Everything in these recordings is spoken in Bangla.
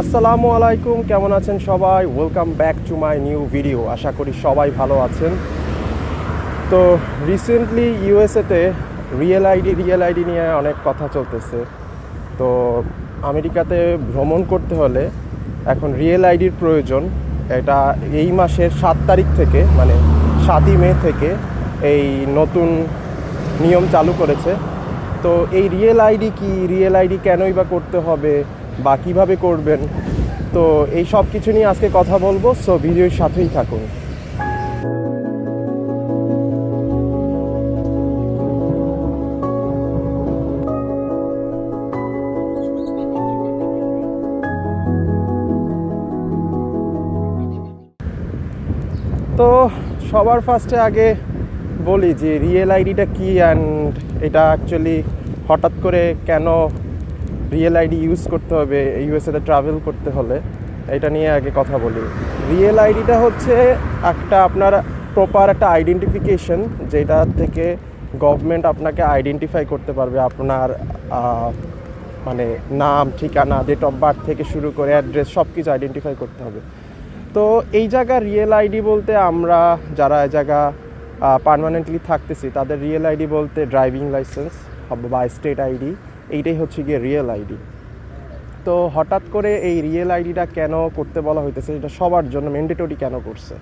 আসসালামু আলাইকুম, কেমন আছেন সবাই? Welcome back to my new video আশা করি সবাই ভালো আছেন। তো রিসেন্টলি ইউএসএতে রিয়েল আইডি রিয়েল আইডি নিয়ে অনেক কথা চলতেছে। তো আমেরিকাতে ভ্রমণ করতে হলে এখন রিয়েল আইডির প্রয়োজন। এটা এই মাসের সাত তারিখ থেকে মানে সাতই মে থেকে এই নতুন নিয়ম চালু করেছে। তো এই রিয়েল আইডি কি? রিয়েল আইডি কেনই বা করতে হবে? বা কীভাবে করবেন? তো এই সব কিছু নিয়ে আজকে কথা বলব সো ভিডিওর সাথেই থাকুন। তো সবার ফার্স্টে আগে বলি যে রিয়েল আইডিটা কি অ্যান্ড এটা অ্যাকচুয়ালি হঠাৎ করে কেন রিয়েল আইডি ইউজ করতে হবে ইউএসএতে ট্রাভেল করতে হলে। এটা নিয়ে আগে কথা বলি। রিয়েল আইডিটা হচ্ছে একটা আপনার প্রপার একটা আইডেন্টিফিকেশন যেটা থেকে গভর্নমেন্ট আপনাকে আইডেন্টিফাই করতে পারবে আপনার মানে নাম, ঠিকানা ডেট অফ বার্থ থেকে শুরু করে অ্যাড্রেস সব কিছু আইডেন্টিফাই করতে হবে। তো এই জায়গা রিয়েল আইডি বলতে আমরা যারা এই জায়গা পার্মানেন্টলি থাকতেছি, তাদের রিয়েল আইডি বলতে ড্রাইভিং লাইসেন্স বা স্টেট আইডি এইটাই হচ্ছে গিয়ে রিয়েল আইডি তো হঠাৎ করে এই রিয়েল আইডিটা কেন করতে বলা হইতেছে, এটা সবার জন্য ম্যান্ডেটরি কেন করছে?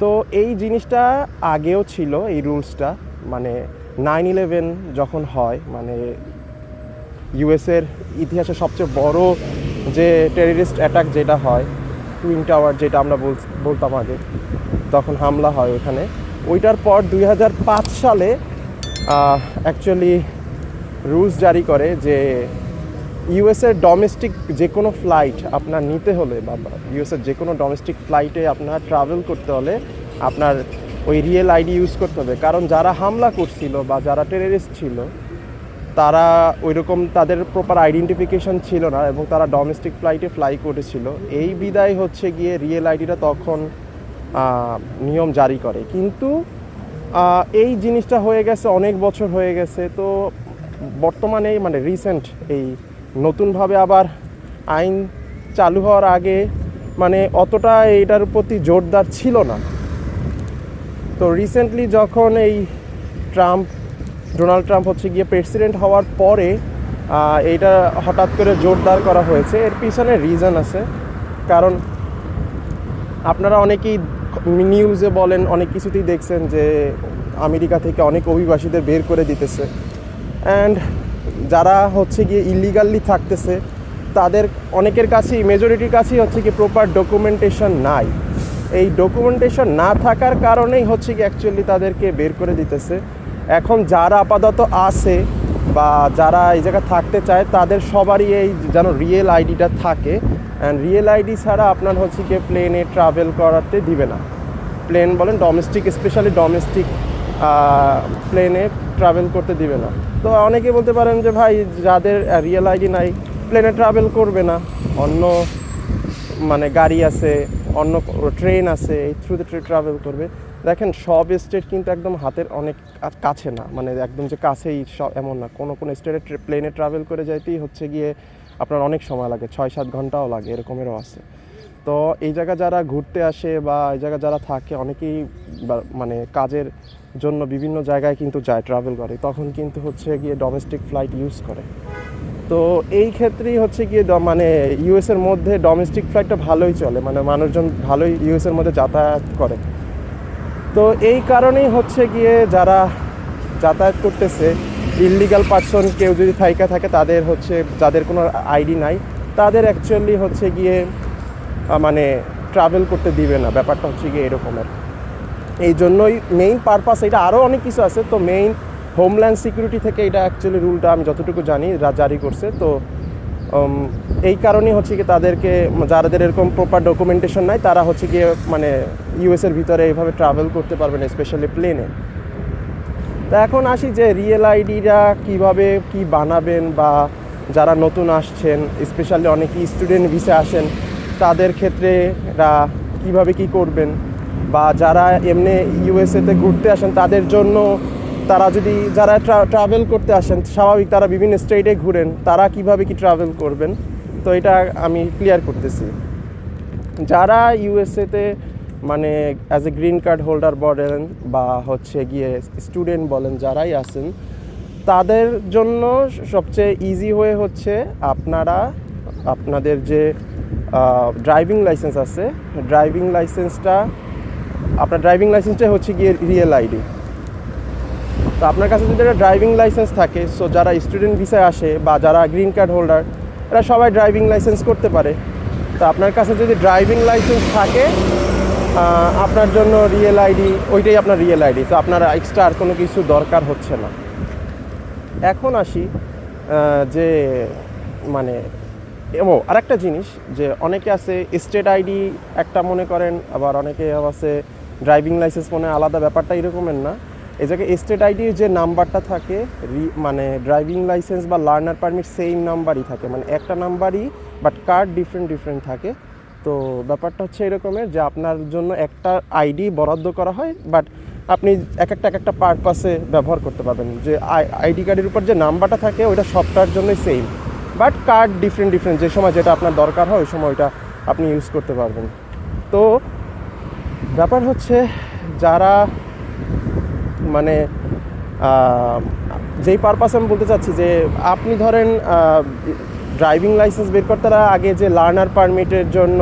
তো এই জিনিসটা আগেও ছিল, এই রুলসটা মানে নাইন ইলেভেন যখন হয় মানে ইউএসের ইতিহাসে সবচেয়ে বড় যে টেররিস্ট অ্যাটাক যেটা হয় টুইন টাওয়ার যেটা আমরা বল- বলতাম আগে, তখন হামলা হয় ওখানে। ওইটার পর দুই হাজার পাঁচ সালে অ্যাকচুয়ালি রুলস জারি করে যে ইউএসের ডোমেস্টিক যে কোনো ফ্লাইট আপনার নিতে হলে বা ইউএসের যে কোনো ডোমেস্টিক ফ্লাইটে আপনার ট্রাভেল করতে হলে আপনার ওই রিয়েল আইডি ইউজ করতে হবে। কারণ যারা হামলা করছিল বা যারা টেররিস্ট ছিল, তারা ওইরকম তাদের প্রপার আইডেন্টিফিকেশন ছিল না এবং তারা ডোমেস্টিক ফ্লাইটে ফ্লাই করেছিল। এই বিদায় হচ্ছে গিয়ে রিয়েল আইডিটা তখন নিয়ম জারি করে। কিন্তু এই জিনিসটা হয়ে গেছে, অনেক বছর হয়ে গেছে। তো বর্তমানে মানে রিসেন্ট এই নতুনভাবে আবার আইন চালু হওয়ার আগে মানে অতটা এটার প্রতি জোরদার ছিল না। তো রিসেন্টলি যখন এই ট্রাম্প, ডোনাল্ড ট্রাম্প হচ্ছে গিয়ে প্রেসিডেন্ট হওয়ার পরে এইটা হঠাৎ করে জোরদার করা হয়েছে। এর পিছনে রিজন আছে। কারণ আপনারা অনেকেই নিউজে বলেন, অনেক কিছুতেই দেখছেন যে আমেরিকা থেকে অনেক অভিবাসীদের বের করে দিতেছে। অ্যান্ড যারা হচ্ছে গিয়ে ইলিগালি থাকতেছে, তাদের অনেকের কাছেই মেজরিটির কাছেই হচ্ছে কি প্রপার ডকুমেন্টেশন নাই। এই ডকুমেন্টেশন না থাকার কারণেই হচ্ছে কি অ্যাকচুয়ালি তাদেরকে বের করে দিতেছে। এখন যারা আপাতত আছে বা যারা এই জায়গায় থাকতে চায়, তাদের সবারই এই যেন রিয়েল আইডিটা থাকে। অ্যান্ড রিয়েল আইডি ছাড়া আপনার হচ্ছে গিয়ে প্লেনে ট্রাভেল করাতে দিবে না। প্লেন বলেন ডোমেস্টিক স্পেশালি ডোমেস্টিক প্লেনে ট্রাভেল করতে দিবে না। তো অনেকে বলতে পারেন যে, ভাই, যাদের রিয়েল আইডি নাই প্লেনে ট্রাভেল করবে না। অন্য মানে গাড়ি আছে, অন্য ট্রেন আছে, এই থ্রুতে ট্রাভেল করবে। দেখেন, সব স্টেট কিন্তু একদম হাতের অনেক কাছে না। মানে একদম যে কাছেই সব, এমন না। কোনো কোনো স্টেটে প্লেনে ট্রাভেল করে যাইতেই হচ্ছে গিয়ে আপনার অনেক সময় লাগে। ছয় সাত ঘন্টাও লাগে, এরকমেরও আছে। তো এই জায়গা যারা ঘুরতে আসে বা এই জায়গা যারা থাকে, অনেকেই মানে কাজের জন্য বিভিন্ন জায়গায় কিন্তু যায় ট্রাভেল করে। তখন কিন্তু হচ্ছে গিয়ে ডোমেস্টিক ফ্লাইট ইউজ করে। তো এই ক্ষেত্রেই হচ্ছে গিয়ে মানে ইউএস এর মধ্যে ডোমেস্টিক ফ্লাইটটা ভালোই চলে। মানে মানুষজন ভালোই ইউএস এর মধ্যে যাতায়াত করে। তো এই কারণেই হচ্ছে গিয়ে যারা যাতায়াত করতেছে ইললিগাল পার্সন কেউ যদি থাইকা থাকে, তাদের হচ্ছে, যাদের কোনো আইডি নাই, তাদের অ্যাকচুয়ালি হচ্ছে গিয়ে মানে ট্রাভেল করতে দিবে না। ব্যাপারটা হচ্ছে গিয়ে এরকমের। এই জন্যই মেইন পারপাস এটা আরও অনেক কিছু আছে। তো মেইন হোমল্যান্ড সিকিউরিটি থেকে এটা অ্যাকচুয়ালি রুলটা আমি যতটুকু জানি জারি করছে। তো এই কারণেই হচ্ছে কি তাদেরকে যাদের এরকম প্রপার ডকুমেন্টেশন নাই, তারা হচ্ছে গিয়ে মানে ইউএসের ভিতরে এইভাবে ট্রাভেল করতে পারবে না স্পেশালি প্লেনে তা এখন আসি যে রিয়েল আইডিটা কীভাবে কি বানাবেন বা যারা নতুন আসছেন স্পেশালি অনেকেই স্টুডেন্ট ভিসে আসেন, তাদের ক্ষেত্রে কীভাবে কি করবেন? বা যারা এমনি ইউএসএতে ঘুরতে আসেন, তাদের জন্য তারা যদি যারা ট্রাভেল করতে আসেন, স্বাভাবিক তারা বিভিন্ন স্টেটে ঘুরেন, তারা কীভাবে কি ট্রাভেল করবেন? তো এটা আমি ক্লিয়ার করতেছি। যারা ইউএসএতে মানে as a green card holder বলেন বা হচ্ছে গিয়ে স্টুডেন্ট বলেন, যারাই আছেন, তাদের জন্য সবচেয়ে ইজি হয়ে হচ্ছে আপনারা, আপনাদের যে ড্রাইভিং লাইসেন্স আছে ড্রাইভিং লাইসেন্সটা আপনার ড্রাইভিং লাইসেন্সটা হচ্ছে গিয়ে রিয়েল আইডি তো আপনার কাছে যদি একটা ড্রাইভিং লাইসেন্স থাকে সো যারা স্টুডেন্ট ভিসায় আসে বা যারা গ্রিন কার্ড হোল্ডার এরা সবাই ড্রাইভিং লাইসেন্স করতে পারে। তো আপনার কাছে যদি ড্রাইভিং লাইসেন্স থাকে আপনার জন্য রিয়েল আইডি ওইটাই আপনার রিয়েল আইডি তো আপনার এক্সট্রা আর কোনো কিছু দরকার হচ্ছে না। এখন আসি যে মানে ও, আরেকটা জিনিস যে অনেকে আছে স্টেট আইডি একটা মনে করেন, আবার অনেকে আছে ড্রাইভিং লাইসেন্স মানে আলাদা ব্যাপারটা এরকমের না। এই জায়গায় স্টেট আইডির যে নাম্বারটা থাকে মানে ড্রাইভিং লাইসেন্স বা লার্নার পারমিট সেম নাম্বারই থাকে। মানে একটা নাম্বারই বাট কার্ড ডিফারেন্ট ডিফারেন্ট থাকে। তো ব্যাপারটা হচ্ছে এরকমের যে আপনার জন্য একটা আইডি বরাদ্দ করা হয় বাট আপনি এক একটা এক একটা পারপাসে ব্যবহার করতে পারবেন। যে আইডি কার্ডের উপর যে নাম্বারটা থাকে, ওইটা সবটার জন্যই same but card different different যে সময় যেটা আপনার দরকার হয়, ওই সময় ওইটা আপনি ইউজ করতে পারবেন। তো ব্যাপার হচ্ছে যারা মানে যেই পারপাসে আমি বলতে চাচ্ছি যে আপনি ধরেন ড্রাইভিং লাইসেন্স বের করতে হলে আগে যে লার্নার পারমিটের জন্য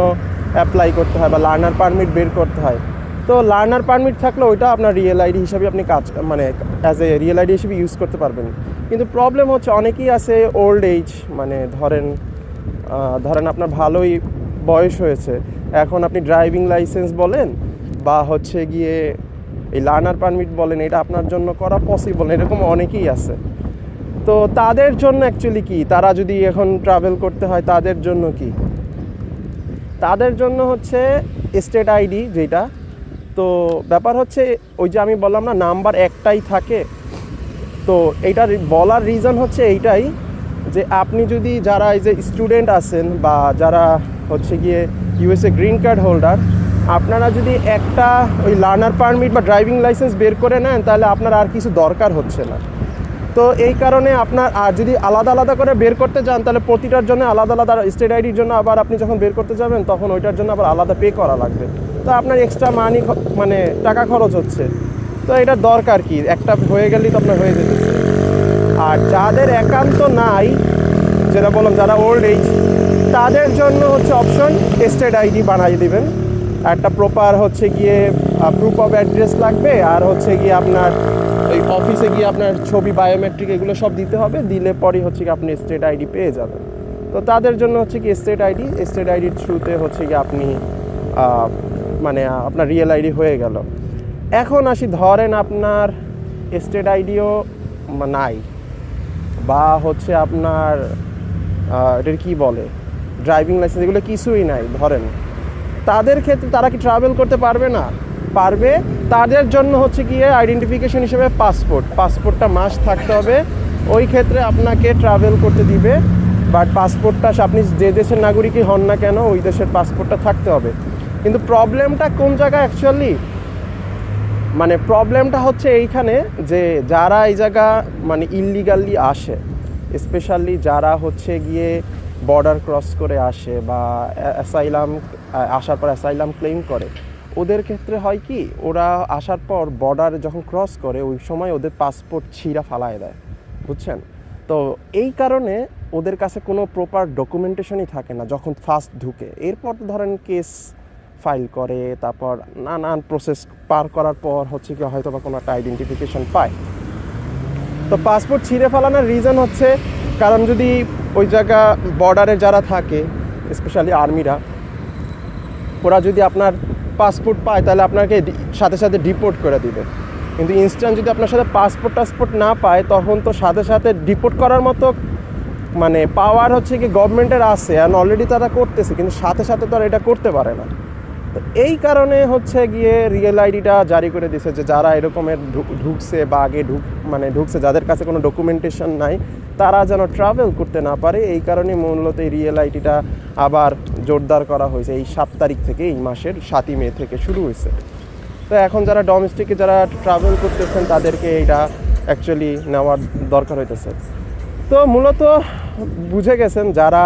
অ্যাপ্লাই করতে হয় বা লার্নার পারমিট বের করতে হয়। তো লার্নার পারমিট থাকলে ওইটা আপনার রিয়েল আইডি হিসাবে আপনি কাজ মানে অ্যাজ এ রিয়েল আইডি হিসেবে ইউজ করতে পারবেন। কিন্তু প্রবলেম হচ্ছে অনেকেই আছে ওল্ড এজ মানে ধরেন ধরেন আপনার ভালোই বয়স হয়েছে। এখন আপনি ড্রাইভিং লাইসেন্স বলেন বা হচ্ছে গিয়ে এই লার্নার পারমিট বলেন, এটা আপনার জন্য করা পসিবল এরকম অনেকেই আছে। তো তাদের জন্য অ্যাকচুয়ালি কি? তারা যদি এখন ট্রাভেল করতে হয়, তাদের জন্য কি? তাদের জন্য হচ্ছে স্টেট আইডি যেটা। তো ব্যাপার হচ্ছে, ওই যে আমি বললাম না নাম্বার একটাই থাকে। তো এইটার বলার রিজন হচ্ছে এইটাই যে আপনি যদি যারা এই যে স্টুডেন্ট আছেন বা যারা হচ্ছে গিয়ে ইউএসএ গ্রিন কার্ড হোল্ডার আপনারা যদি একটা ওই লার্নার পারমিট বা ড্রাইভিং লাইসেন্স বের করে নেন, তাহলে আপনার আর কিছু দরকার হচ্ছে না। তো এই কারণে আপনার, আর যদি আলাদা আলাদা করে বের করতে যান, তাহলে প্রতিটার জন্য আলাদা আলাদা স্টেট আইডির জন্য আবার আপনি যখন বের করতে যাবেন, তখন ওইটার জন্য আবার আলাদা পে করা লাগবে। তো আপনার এক্সট্রা মানি মানে টাকা খরচ হচ্ছে। তো এটা দরকার কি? একটা হয়ে গেলেই তো আপনার হয়ে যেতেছে আর যাদের একান্ত নাই, যেটা বললাম যারা ওল্ড এজ তাদের জন্য হচ্ছে অপশন স্টেট আইডি বানাই দিবেন। একটা প্রপার হচ্ছে গিয়ে প্রুফ অফ অ্যাড্রেস লাগবে, আর হচ্ছে গিয়ে আপনার ওই অফিসে গিয়ে আপনার ছবি বায়োমেট্রিক এগুলো সব দিতে হবে, দিলে পরই হচ্ছে কি আপনি স্টেট আইডি পেয়ে যাবেন। তো তাদের জন্য হচ্ছে কি স্টেট আইডি স্টেট আইডির থ্রুতে হচ্ছে কি আপনি মানে আপনার রিয়েল আইডি হয়ে গেল। এখন আসি, ধরেন আপনার স্টেট আইডিও নাই, বা হচ্ছে আপনার এটার কি বলে ড্রাইভিং লাইসেন্স এগুলো কিছুই নাই, ধরেন। তাদের ক্ষেত্রে তারা কি ট্রাভেল করতে পারবে না? পারবে। তাদের জন্য হচ্ছে গিয়ে আইডেন্টিফিকেশন হিসেবে পাসপোর্ট পাসপোর্টটা মাস থাকতে হবে। ওই ক্ষেত্রে আপনাকে ট্রাভেল করতে দিবে। বাট পাসপোর্টটা আপনি যে দেশের নাগরিকই হন না কেন, ওই দেশের পাসপোর্টটা থাকতে হবে। কিন্তু প্রবলেমটা কোন জায়গায় অ্যাকচুয়ালি মানে প্রবলেমটা হচ্ছে এইখানে যে যারা এই জায়গা মানে ইললিগালি আসে স্পেশালি যারা হচ্ছে গিয়ে বর্ডার ক্রস করে আসে বা অ্যাসাইলাম আসার পর অ্যাসাইলাম ক্লেম করে। ওদের ক্ষেত্রে হয় কি, ওরা আসার পর বর্ডার যখন ক্রস করে, ওই সময় ওদের পাসপোর্ট ছিঁড়া ফালায় দেয়। বুঝছেন? তো এই কারণে ওদের কাছে কোনো প্রপার ডকুমেন্টেশনই থাকে না, যখন ফার্স্ট ঢুকে। এরপর ধরেন কেস ফাইল করে, তারপর নানান প্রসেস পার করার পর হচ্ছে কি হয়তো বা কোনো একটা আইডেন্টিফিকেশন পায়। তো পাসপোর্ট ছিঁড়ে ফেলানোর রিজন হচ্ছে, কারণ যদি ওই জায়গা বর্ডারে যারা থাকে স্পেশালি আর্মিরা ওরা যদি আপনার পাসপোর্ট পায়, তাহলে আপনাকে সাথে সাথে ডিপোর্ট করে দিবে। কিন্তু ইনস্ট্যান্ট যদি আপনার সাথে পাসপোর্ট টাসপোর্ট না পায়, তখন তো সাথে সাথে ডিপোর্ট করার মতো মানে পাওয়ার হচ্ছে কি গভর্নমেন্টের আছে আর অলরেডি তারা করতেছে, কিন্তু সাথে সাথে তো আর এটা করতে পারে না। তো এই কারণে হচ্ছে গিয়ে রিয়েল আইডিটা জারি করে দিছে যে যারা এরকমের ঢুকছে বা আগে ঢুক মানে ঢুকছে, যাদের কাছে কোনো ডকুমেন্টেশন নাই তারা যেন ট্রাভেল করতে না পারে, এই কারণে মূলত এই রিয়েল আইডিটা আবার জোরদার করা হয়েছে। এই সাত তারিখ থেকে, এই মাসের সাতই মে থেকে শুরু হয়েছে। তো এখন যারা ডোমেস্টিকে যারা ট্রাভেল করতেছেন, তাদেরকে এটা অ্যাকচুয়ালি নেওয়ার দরকার হইতেছে। তো মূলত বুঝে গেছেন, যারা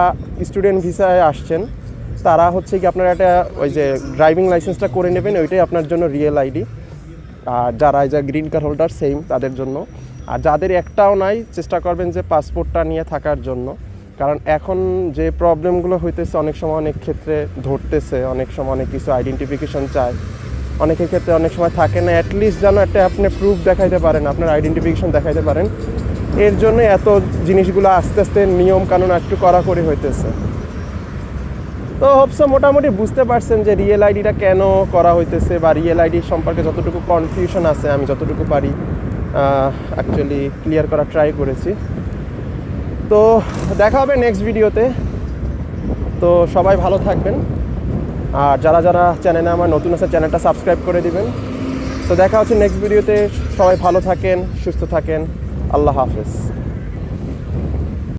স্টুডেন্ট ভিসায় আসছেন, তারা হচ্ছে কি আপনারা একটা ওই যে ড্রাইভিং লাইসেন্সটা করে নেবেন, ওইটাই আপনার জন্য রিয়েল আইডি আর যারা যে গ্রিন কার্ড হোল্ডার সেম তাদের জন্য। আর যাদের একটাও নাই, চেষ্টা করবেন যে পাসপোর্টটা নিয়ে থাকার জন্য। কারণ এখন যে প্রবলেমগুলো হইতেছে, অনেক সময় অনেক ক্ষেত্রে ধরতেছে, অনেক সময় অনেক কিছু আইডেন্টিফিকেশন চায়। অনেকের ক্ষেত্রে অনেক সময় থাকে না অ্যাটলিস্ট যেন একটা আপনি প্রুফ দেখাইতে পারেন, আপনার আইডেন্টিফিকেশন দেখাইতে পারেন। এর জন্য এত জিনিসগুলো আস্তে আস্তে নিয়ম কানুন একটু কড়াকড়ি হইতেছে। তো হোপসো মোটামুটি বুঝতে পারছেন যে রিয়েল আইডিটা কেন করা হইতেছে, বা রিয়েল আইডি সম্পর্কে যতটুকু কনফিউশন আছে, আমি যতটুকু পারি। অ্যাকচুয়ালি ক্লিয়ার করার ট্রাই করেছি। তো দেখা হবে নেক্সট ভিডিওতে তো সবাই ভালো থাকবেন। আর যারা যারা চ্যানেলে আমার নতুন আছে চ্যানেলটা সাবস্ক্রাইব করে দিবেন। তো দেখা হচ্ছে নেক্সট ভিডিওতে সবাই ভালো থাকেন, সুস্থ থাকেন। আল্লাহ হাফেজ।